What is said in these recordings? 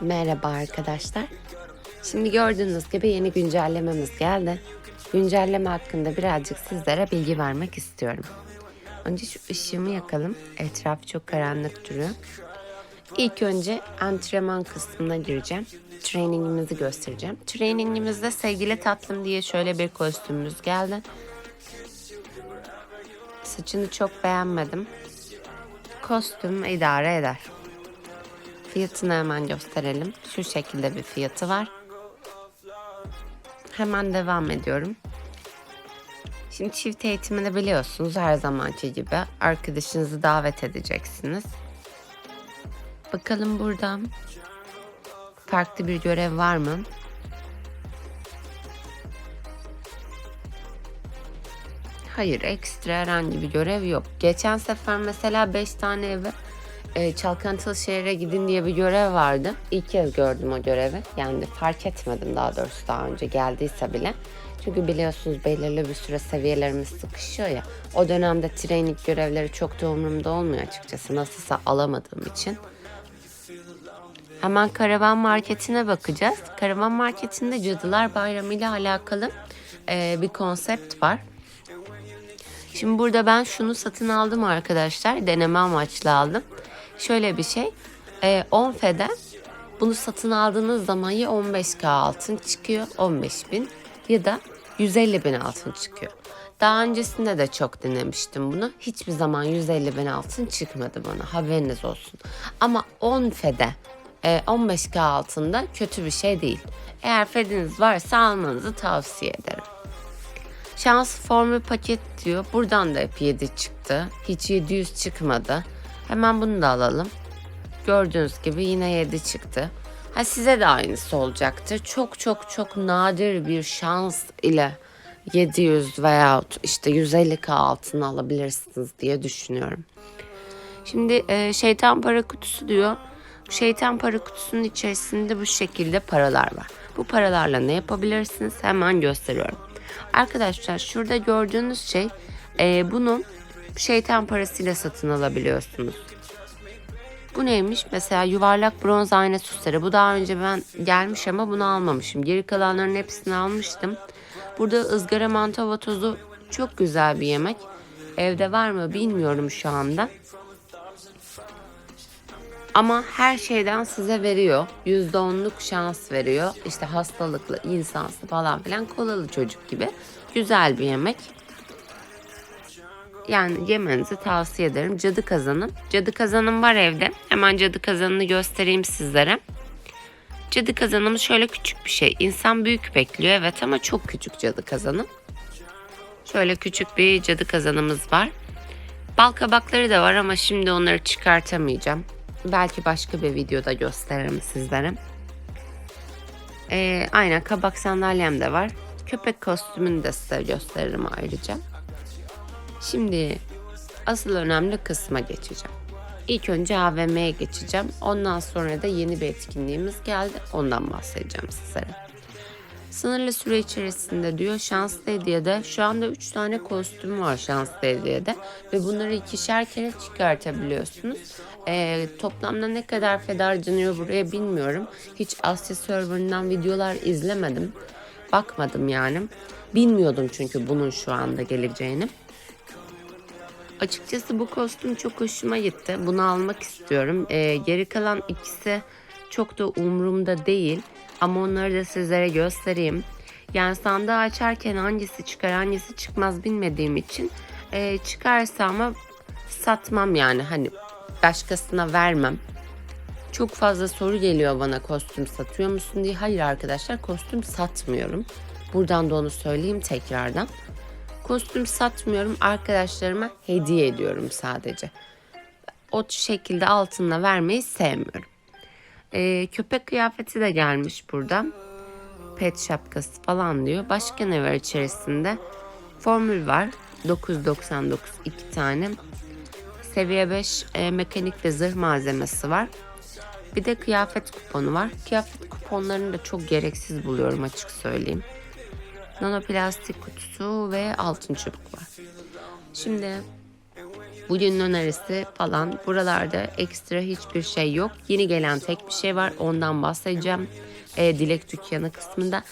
Merhaba arkadaşlar. Şimdi gördüğünüz gibi yeni güncellememiz geldi. Güncelleme hakkında birazcık sizlere bilgi vermek istiyorum. Önce şu ışığımı yakalım. Etraf çok karanlık duruyor. İlk önce antrenman kısmına gireceğim. Trainingimizi göstereceğim. Trainingimizde sevgili tatlım diye şöyle bir kostümümüz geldi. Saçını çok beğenmedim. Kostüm idare eder. Fiyatını hemen gösterelim. Şu şekilde bir fiyatı var. Hemen devam ediyorum. Şimdi çift eğitimini biliyorsunuz her zamanki gibi arkadaşınızı davet edeceksiniz. Bakalım burada farklı bir görev var mı? Hayır, ekstra herhangi bir görev yok. Geçen sefer mesela 5 tane eve e, Çalkantılı şehre gidin diye bir görev vardı. İlk kez gördüm o görevi. Yani fark etmedim daha doğrusu daha önce geldiyse bile. Çünkü biliyorsunuz belirli bir süre seviyelerimiz sıkışıyor ya. O dönemde training görevleri çok da umurumda olmuyor açıkçası. Nasılsa alamadığım için. Hemen karavan marketine bakacağız. Karavan marketinde Cadılar Bayramı ile alakalı e, bir konsept var. Şimdi burada ben şunu satın aldım arkadaşlar. Deneme amaçlı aldım. Şöyle bir şey. E, 10 feden bunu satın aldığınız zaman ya 15k altın çıkıyor 15 bin ya da 150 bin altın çıkıyor. Daha öncesinde de çok denemiştim bunu. Hiçbir zaman 150 bin altın çıkmadı bana haberiniz olsun. Ama 10 fede e, 15k altında kötü bir şey değil. Eğer fediniz varsa almanızı tavsiye ederim. Şans formül paket diyor. Buradan da hep 7 çıktı. Hiç 700 çıkmadı. Hemen bunu da alalım. Gördüğünüz gibi yine 7 çıktı. Ha size de aynısı olacaktır. Çok çok çok nadir bir şans ile 700 veya işte 150k altını alabilirsiniz diye düşünüyorum. Şimdi e, şeytan para kutusu diyor. Şeytan para kutusunun içerisinde bu şekilde paralar var. Bu paralarla ne yapabilirsiniz? Hemen gösteriyorum. Arkadaşlar şurada gördüğünüz şey e, bunu şeytan parasıyla satın alabiliyorsunuz. Bu neymiş? Mesela yuvarlak bronz ayna süsleri. Bu daha önce ben gelmiş ama bunu almamışım. Geri kalanların hepsini almıştım. Burada ızgara mantava tozu çok güzel bir yemek. Evde var mı bilmiyorum şu anda. Ama her şeyden size veriyor. %10'luk şans veriyor. İşte hastalıklı, insansı falan filan kolalı çocuk gibi. Güzel bir yemek. Yani yemenizi tavsiye ederim. Cadı kazanım. Cadı kazanım var evde. Hemen cadı kazanını göstereyim sizlere. Cadı kazanımı şöyle küçük bir şey. İnsan büyük bekliyor evet ama çok küçük cadı kazanım. Şöyle küçük bir cadı kazanımız var. Bal kabakları da var ama şimdi onları çıkartamayacağım. Belki başka bir videoda gösteririm sizlere. Ee, aynen kabak sandalyem de var. Köpek kostümünü de size gösteririm ayrıca. Şimdi asıl önemli kısma geçeceğim. İlk önce AVM'ye geçeceğim. Ondan sonra da yeni bir etkinliğimiz geldi. Ondan bahsedeceğim sizlere. Sınırlı süre içerisinde diyor şanslı hediyede şu anda 3 tane kostüm var şanslı hediyede ve bunları ikişer kere çıkartabiliyorsunuz. Ee, toplamda ne kadar feda harcanıyor buraya bilmiyorum. Hiç Asya serverından videolar izlemedim. Bakmadım yani. Bilmiyordum çünkü bunun şu anda geleceğini. Açıkçası bu kostüm çok hoşuma gitti. Bunu almak istiyorum. Ee, geri kalan ikisi çok da umurumda değil. Ama onları da sizlere göstereyim. Yani sandığı açarken hangisi çıkar hangisi çıkmaz bilmediğim için e, çıkarsa ama satmam yani hani başkasına vermem. Çok fazla soru geliyor bana kostüm satıyor musun diye. Hayır arkadaşlar kostüm satmıyorum. Buradan da onu söyleyeyim tekrardan. Kostüm satmıyorum arkadaşlarıma hediye ediyorum sadece. O şekilde altınla vermeyi sevmiyorum. Ee, köpek kıyafeti de gelmiş burada. Pet şapkası falan diyor. Başka ne var içerisinde? Formül var. 9.99 iki tane. Seviye 5 e, mekanik ve zırh malzemesi var. Bir de kıyafet kuponu var. Kıyafet kuponlarını da çok gereksiz buluyorum açık söyleyeyim. Nano plastik kutusu ve altın çubuk var. Şimdi Bugünün önerisi falan buralarda ekstra hiçbir şey yok. Yeni gelen tek bir şey var ondan bahsedeceğim. E, Dilek dükkanı kısmında.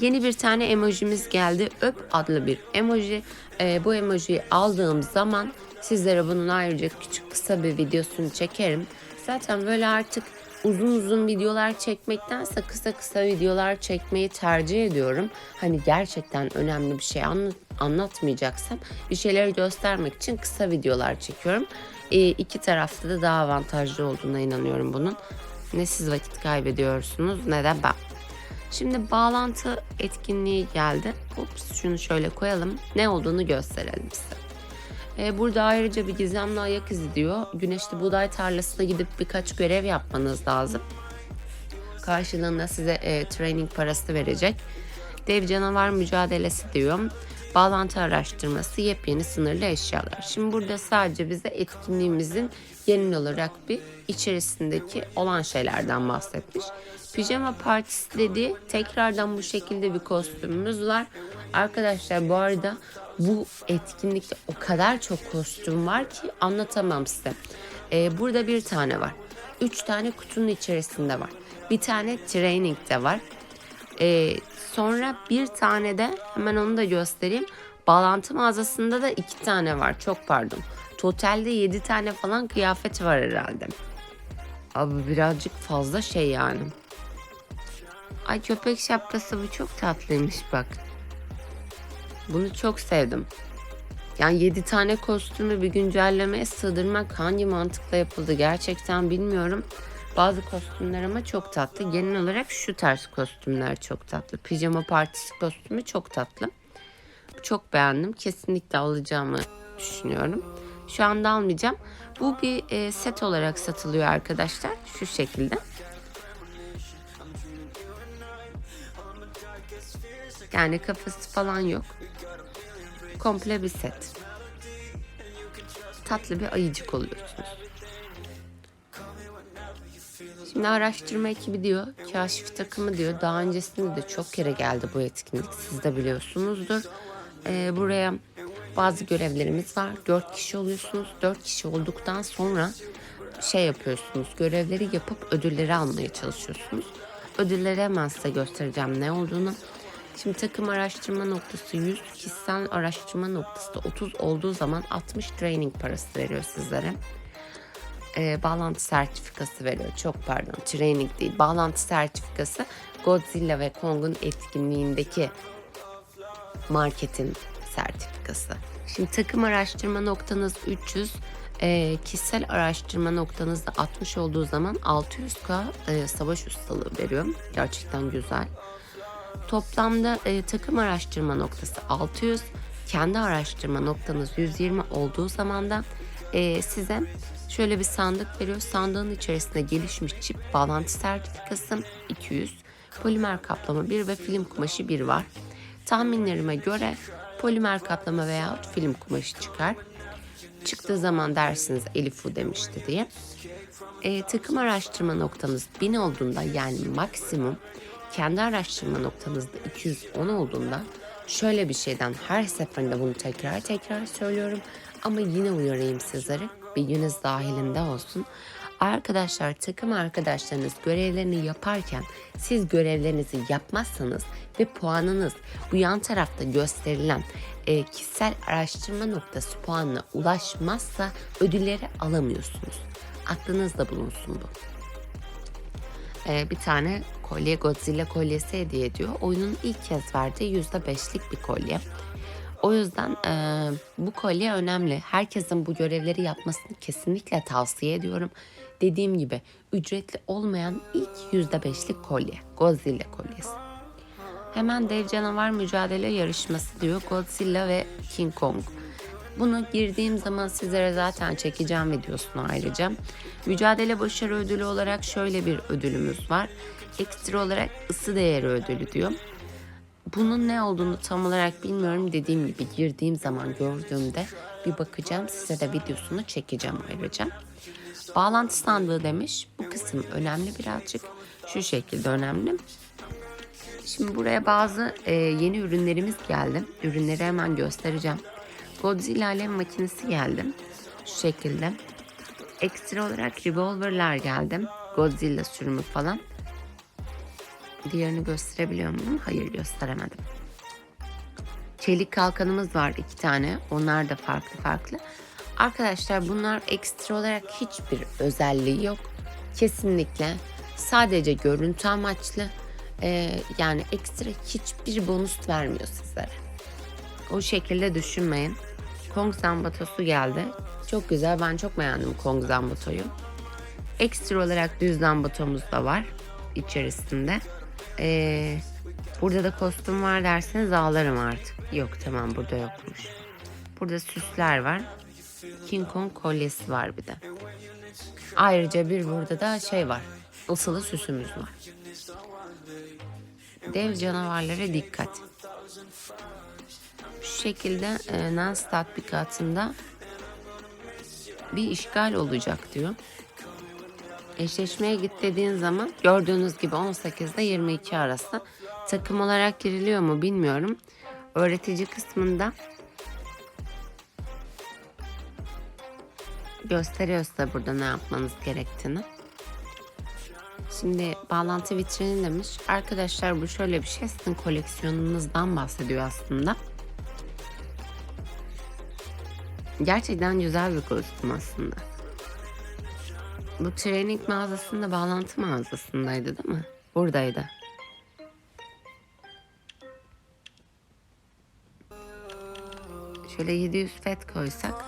Yeni bir tane emojimiz geldi. Öp adlı bir emoji. E, bu emojiyi aldığım zaman sizlere bunun ayrıca küçük kısa bir videosunu çekerim. Zaten böyle artık uzun uzun videolar çekmektense kısa kısa videolar çekmeyi tercih ediyorum. Hani gerçekten önemli bir şey anlat, anlatmayacaksam bir şeyleri göstermek için kısa videolar çekiyorum. E, iki tarafta da daha avantajlı olduğuna inanıyorum bunun. Ne siz vakit kaybediyorsunuz ne de ben. Şimdi bağlantı etkinliği geldi. Ups, şunu şöyle koyalım. Ne olduğunu gösterelim size. Ee, burada ayrıca bir gizemli ayak izi diyor. Güneşli buğday tarlasına gidip birkaç görev yapmanız lazım. Karşılığında size e, training parası verecek. Dev canavar mücadelesi diyor. Bağlantı araştırması, yepyeni sınırlı eşyalar. Şimdi burada sadece bize etkinliğimizin genel olarak bir içerisindeki olan şeylerden bahsetmiş. Pijama partisi dediği tekrardan bu şekilde bir kostümümüz var. Arkadaşlar bu arada bu etkinlikte o kadar çok kostüm var ki anlatamam size. Ee, burada bir tane var. Üç tane kutunun içerisinde var. Bir tane training de var. Ee, sonra bir tane de hemen onu da göstereyim. Bağlantı mağazasında da iki tane var. Çok pardon. Totalde yedi tane falan kıyafet var herhalde. Abi birazcık fazla şey yani. Ay köpek şapkası bu çok tatlıymış bak. Bunu çok sevdim. Yani 7 tane kostümü bir güncellemeye sığdırmak hangi mantıkla yapıldı gerçekten bilmiyorum. Bazı kostümler ama çok tatlı. Genel olarak şu tarz kostümler çok tatlı. Pijama partisi kostümü çok tatlı. Çok beğendim. Kesinlikle alacağımı düşünüyorum. Şu anda almayacağım. Bu bir e, set olarak satılıyor arkadaşlar. Şu şekilde. Yani kafası falan yok. Komple bir set. Tatlı bir ayıcık oluyorsunuz. Şimdi araştırma ekibi diyor, kaşif takımı diyor. Daha öncesinde de çok kere geldi bu etkinlik. Siz de biliyorsunuzdur. Ee, buraya bazı görevlerimiz var. Dört kişi oluyorsunuz. Dört kişi olduktan sonra şey yapıyorsunuz. Görevleri yapıp ödülleri almaya çalışıyorsunuz. Ödülleri hemen size göstereceğim ne olduğunu. Şimdi takım araştırma noktası 100, kişisel araştırma noktası da 30 olduğu zaman 60 training parası veriyor sizlere. Ee, bağlantı sertifikası veriyor. Çok pardon, training değil. Bağlantı sertifikası Godzilla ve Kong'un etkinliğindeki marketin sertifikası. Şimdi takım araştırma noktanız 300, e, kişisel araştırma noktanız da 60 olduğu zaman 600k e, savaş ustalığı veriyor. Gerçekten güzel. Toplamda e, takım araştırma noktası 600, kendi araştırma noktanız 120 olduğu zaman da e, size şöyle bir sandık veriyor. Sandığın içerisinde gelişmiş çip bağlantı sertifikası 200, polimer kaplama 1 ve film kumaşı 1 var. Tahminlerime göre polimer kaplama veya film kumaşı çıkar. Çıktığı zaman dersiniz Elifu demişti diye. E, takım araştırma noktanız 1000 olduğunda yani maksimum kendi araştırma noktanızda 210 olduğunda şöyle bir şeyden her seferinde bunu tekrar tekrar söylüyorum ama yine uyarayım sizleri bilginiz dahilinde olsun. Arkadaşlar takım arkadaşlarınız görevlerini yaparken siz görevlerinizi yapmazsanız ve puanınız bu yan tarafta gösterilen e, kişisel araştırma noktası puanına ulaşmazsa ödülleri alamıyorsunuz. Aklınızda bulunsun bu e, bir tane kolye Godzilla kolyesi hediye ediyor. Oyunun ilk kez verdiği %5'lik bir kolye. O yüzden e, bu kolye önemli. Herkesin bu görevleri yapmasını kesinlikle tavsiye ediyorum. Dediğim gibi ücretli olmayan ilk %5'lik kolye. Godzilla kolyesi. Hemen dev canavar mücadele yarışması diyor Godzilla ve King Kong. Bunu girdiğim zaman sizlere zaten çekeceğim videosunu ayrıca. Mücadele başarı ödülü olarak şöyle bir ödülümüz var. Ekstra olarak ısı değeri ödülü diyor. Bunun ne olduğunu tam olarak bilmiyorum. Dediğim gibi girdiğim zaman gördüğümde bir bakacağım. Size de videosunu çekeceğim ayrıca. Bağlantı sandığı demiş. Bu kısım önemli birazcık. Şu şekilde önemli. Şimdi buraya bazı e, yeni ürünlerimiz geldi. Ürünleri hemen göstereceğim. Godzilla alem makinesi geldi. Şu şekilde. Ekstra olarak revolverlar geldi. Godzilla sürümü falan. Diğerini gösterebiliyor muyum? Hayır gösteremedim. Çelik kalkanımız var iki tane. Onlar da farklı farklı. Arkadaşlar bunlar ekstra olarak hiçbir özelliği yok. Kesinlikle sadece görüntü amaçlı. Ee, yani ekstra hiçbir bonus vermiyor sizlere. O şekilde düşünmeyin. Kong Zambatosu geldi. Çok güzel. Ben çok beğendim Kong Zambato'yu. Ekstra olarak düz Zambatomuz da var içerisinde. Ee, burada da kostüm var derseniz ağlarım artık. Yok tamam burada yokmuş. Burada süsler var. King Kong kolyesi var bir de. Ayrıca bir burada da şey var. Isılı süsümüz var. Dev canavarlara dikkat. Şekilde e, Nans tatbikatında bir işgal olacak diyor. Eşleşmeye git dediğin zaman gördüğünüz gibi 18 ile 22 arası takım olarak giriliyor mu bilmiyorum. Öğretici kısmında gösteriyor size burada ne yapmanız gerektiğini. Şimdi bağlantı vitrini demiş. Arkadaşlar bu şöyle bir şey sizin koleksiyonunuzdan bahsediyor aslında. Gerçekten güzel bir kostüm aslında. Bu training mağazasında bağlantı mağazasındaydı değil mi? Buradaydı. Şöyle 700 fet koysak.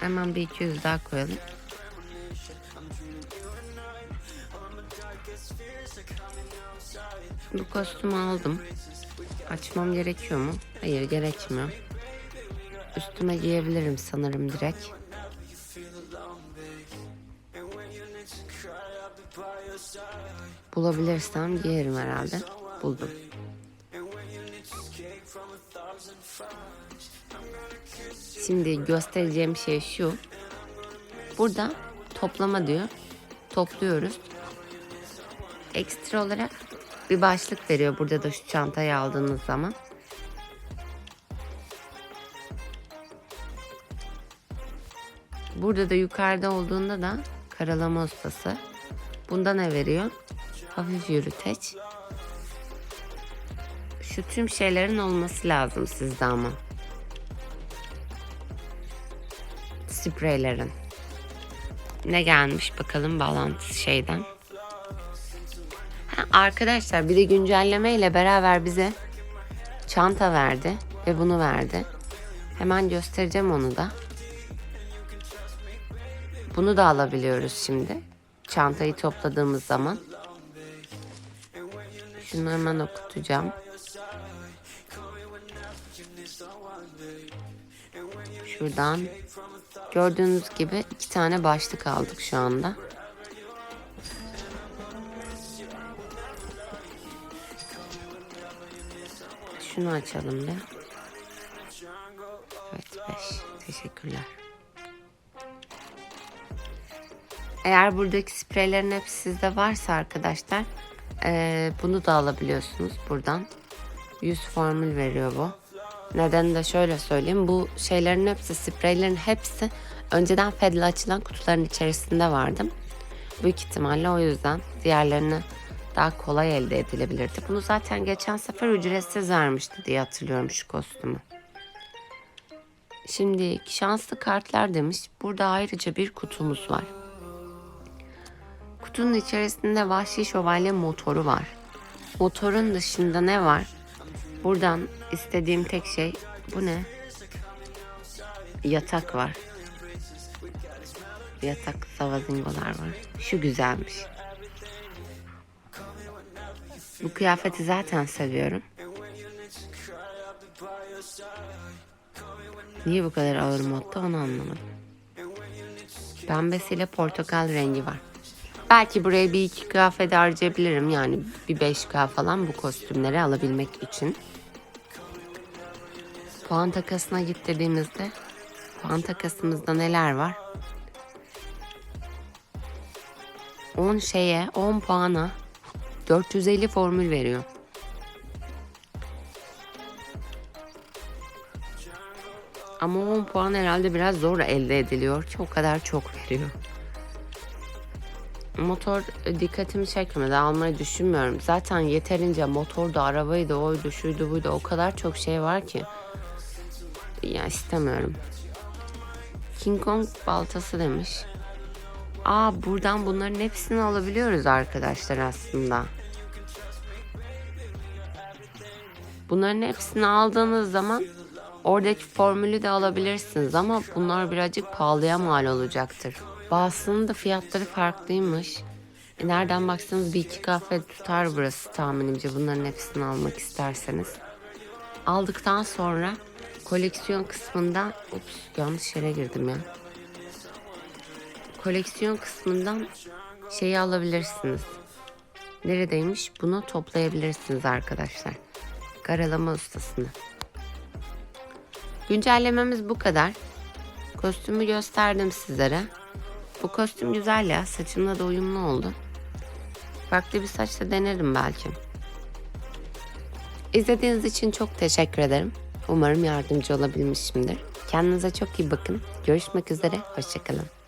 Hemen bir 200 daha koyalım. Bu kostümü aldım. Açmam gerekiyor mu? Hayır gerekmiyor. Üstüme giyebilirim sanırım direkt. Bulabilirsem giyerim herhalde. Buldum. Şimdi göstereceğim şey şu. Burada toplama diyor. Topluyoruz. Ekstra olarak bir başlık veriyor burada da şu çantayı aldığınız zaman. Burada da yukarıda olduğunda da karalama ustası. Bunda ne veriyor? Hafif yürüteç. Şu tüm şeylerin olması lazım sizde ama. Spreylerin. Ne gelmiş bakalım bağlantısı şeyden. Ha, arkadaşlar bir de güncelleme ile beraber bize çanta verdi ve bunu verdi. Hemen göstereceğim onu da. Bunu da alabiliyoruz şimdi. Çantayı topladığımız zaman. Şunu hemen okutacağım. Şuradan gördüğünüz gibi iki tane başlık aldık şu anda. Şunu açalım bir. Evet 5. Teşekkürler. Eğer buradaki spreylerin hepsi sizde varsa arkadaşlar eee, bunu da alabiliyorsunuz buradan. 100 formül veriyor bu. Neden de şöyle söyleyeyim. Bu şeylerin hepsi, spreylerin hepsi önceden Fed'le açılan kutuların içerisinde vardı. Büyük ihtimalle o yüzden diğerlerini daha kolay elde edilebilirdi. Bunu zaten geçen sefer ücretsiz vermişti diye hatırlıyorum şu kostümü. Şimdi şanslı kartlar demiş. Burada ayrıca bir kutumuz var. Kutunun içerisinde Vahşi Şövalye motoru var. Motorun dışında ne var? Buradan istediğim tek şey bu ne? Yatak var. Yatak zavazingolar var. Şu güzelmiş. Bu kıyafeti zaten seviyorum. Niye bu kadar ağır modda onu anlamadım. Pembesiyle portakal rengi var. Belki buraya bir iki kıyafet harcayabilirim. Yani bir 5K falan bu kostümleri alabilmek için. Puan takasına git dediğimizde puan takasımızda neler var? 10 şeye 10 puana 450 formül veriyor. Ama 10 puan herhalde biraz zor elde ediliyor ki o kadar çok veriyor. Motor e, dikkatimi çekmedi. Almayı düşünmüyorum. Zaten yeterince motorda, arabaydı, oydu, şuydu, buydu. O kadar çok şey var ki. Ya istemiyorum. King Kong baltası demiş. Aa buradan bunların hepsini alabiliyoruz arkadaşlar aslında. Bunların hepsini aldığınız zaman oradaki formülü de alabilirsiniz ama bunlar birazcık pahalıya mal olacaktır. Bazısının da fiyatları farklıymış. E, nereden baksanız bir iki kahve tutar burası tahminimce bunların hepsini almak isterseniz. Aldıktan sonra koleksiyon kısmından ups yanlış yere girdim ya. Koleksiyon kısmından şeyi alabilirsiniz. Neredeymiş? Bunu toplayabilirsiniz arkadaşlar. Karalama ustasını. Güncellememiz bu kadar. Kostümü gösterdim sizlere. Bu kostüm güzel ya. Saçımla da uyumlu oldu. Farklı bir saçla denerim belki. İzlediğiniz için çok teşekkür ederim. Umarım yardımcı olabilmişimdir. Kendinize çok iyi bakın. Görüşmek üzere. Hoşçakalın.